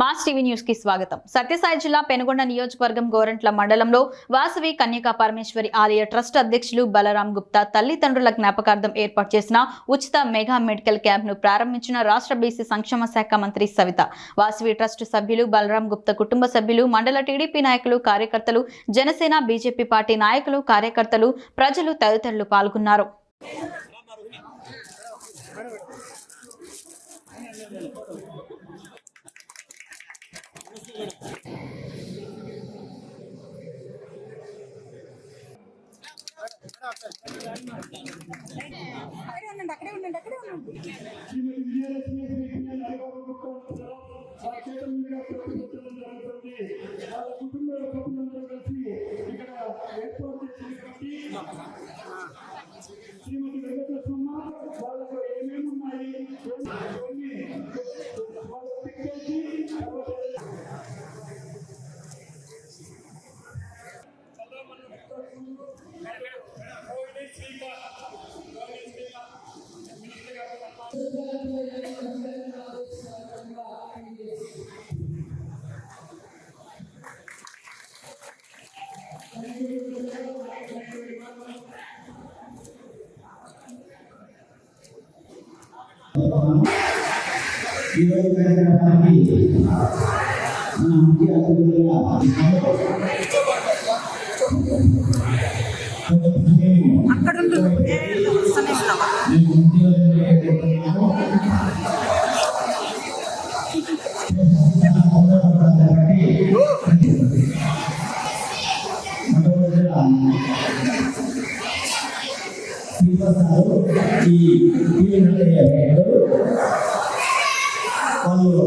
Mass TV న్యూస్కి స్వాగతం. సత్యసాయి జిల్లా పెనుగొండ నియోజకవర్గం గోరంట్ల మండలంలో వాసవి కన్యకా పరమేశ్వరి ఆలయ ట్రస్ట్ అధ్యక్షులు బలరాం గుప్తా తల్లిదండ్రుల జ్ఞాపకార్థం ఏర్పాటు చేసిన ఉచిత మెగా మెడికల్ క్యాంప్ను ప్రారంభించిన రాష్ట్ర బీసీ సంక్షేమ శాఖ మంత్రి సవిత. వాసవి ట్రస్ట్ సభ్యులు బలరాం గుప్తా కుటుంబ సభ్యులు మండల టీడీపీ నాయకులు కార్యకర్తలు జనసేన బీజేపీ పార్టీ నాయకులు కార్యకర్తలు ప్రజలు తదితరులు పాల్గొన్నారు. అక్కడే ఉండండి అక్కడే ఉండండి. అక్కడే ఉండండి వాళ్ళ సభ్యులందరూ కలిసి ఇక్కడ ఏర్పాటు చేసినటువంటి శ్రీమతి ఈరోజు కార్యక్రమానికి మన ముఖ్య అతిథులుగా ఉండు నేను వస్తూనే ఉంటావా మేము ముఖ్య అతిథులుగా ఈ ఈ వాళ్ళు